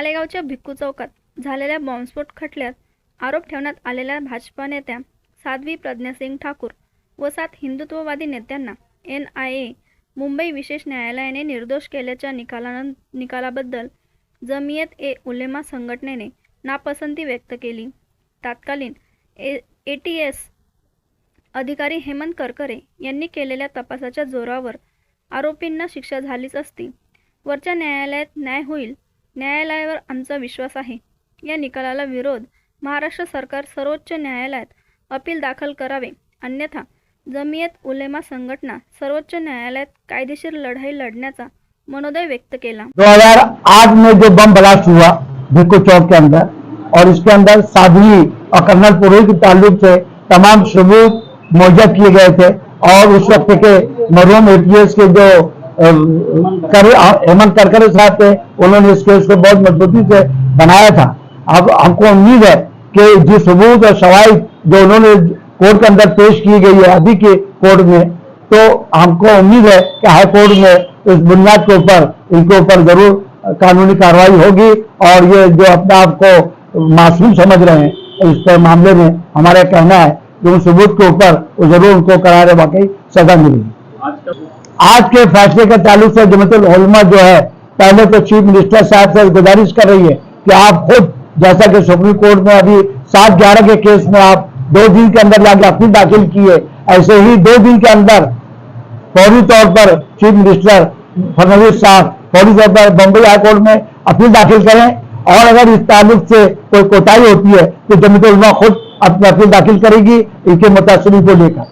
मालेगावच्या भिक्खू चौकात झालेल्या बॉम्बस्फोट खटल्यात आरोप ठेवण्यात आलेल्या भाजपा नेत्या साध्वी प्रज्ञासिंग ठाकूर व सात हिंदुत्ववादी नेत्यांना एन आय ए मुंबई विशेष न्यायालयाने निर्दोष केल्याच्या निकालानं निकालाबद्दल जमियत ए उलेमा संघटनेने नापसंती व्यक्त केली. तात्कालीन ए ए टी एस अधिकारी हेमंत करकरे यांनी केलेल्या तपासाच्या जोरावर आरोपींना शिक्षा झालीच असती. वरच्या न्यायालयात न्याय होईल न्यायालयावर आमचा विश्वास आहे. या निकालाला विरोध महाराष्ट्र सरकार सर्वोच्च न्यायालयात अपील दाखल करावे. अन्यथा जमियत उलेमा संघटना सर्वोच्च न्यायालयात कायदेशीर लढाई लढण्याचा मनोदय व्यक्त केला. 2008 में जो बम ब्लास्ट हुआ भिक्खू चौक के अंदर और इसके अंदर साध्वी और कर्नल पुरोहित के ताल्लुक से तमाम सबूत मुहैया किए गए थे और उस वक्त के मरहूम एटीएस के जो कर, हेमंत करकरे साहब थे उन्होंने इस केस को बहुत मजबूती से बनाया था। अब हमको उम्मीद है कि जो सबूत और शवाहिद जो उन्होंने कोर्ट के अंदर पेश की गई है अभी के कोर्ट में तो हमको उम्मीद है कि हाई कोर्ट में इस बुनियाद के ऊपर इनके ऊपर ज़रूर कानूनी कार्रवाई होगी और ये जो अपने आप को मासूम समझ रहे हैं इस मामले में हमारा कहना है कि उन सबूत के ऊपर ज़रूर उनको करारे वाकई सजा मिलेगी। आज के फैसले के ताल्लुक से जमतुल उलमा जो है, पहले तो चीफ मिनिस्टर साहब से गुजारिश कर रही है कि आप खुद, जैसा कि सुप्रीम कोर्ट में अभी सात ग्यारह के केस में आप दो दिन के अंदर लाके अपील दाखिल की है, ऐसे ही दो दिन के अंदर फौरी तौर पर चीफ मिनिस्टर फडनवीस साहब फौरी तौर पर बम्बई हाईकोर्ट में अपील दाखिल करें। और अगर इस ताल्लुक से कोई कोताही होती है तो जमीत उलमा खुद अपनी अपील दाखिल करेगी, इनके मुतासरी को लेकर।